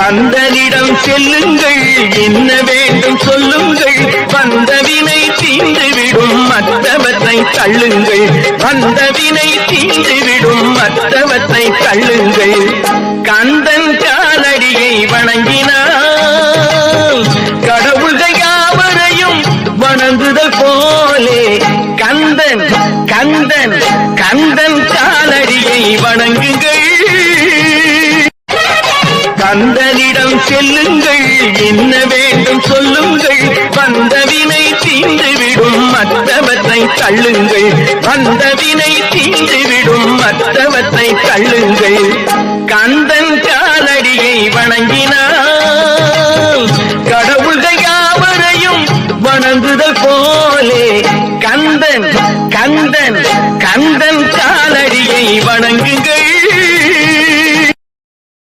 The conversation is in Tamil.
கந்தனிடம் செல்லுங்கள் என்ன வேண்டும் சொல்லுங்கள். வந்தவினை தீந்துவிடும் மற்றவற்றை தள்ளுங்கள். வந்தவினை தீந்துவிடும் மற்றவற்றை தள்ளுங்கள். கந்தன் காலடியை வணங்கினார் கடவுள்கள் யாவரையும் வணங்குதல் போலே கந்தன் கந்தன். கந்தனிடம் செல்லுங்கள் என்ன வேண்டும் சொல்லுங்கள். வந்தவினை தீண்டுவிடும் மற்றவத்தை தள்ளுங்கள். வந்தவினை தீண்டுவிடும் மற்றவத்தை தள்ளுங்கள். கந்தன் காலடியை வணங்கினார் கடவுள்கள் யாவரையும் வணங்குதல் போலே. கந்தன் கந்தன் கந்தன் காலடியை வணங்குங்கள்.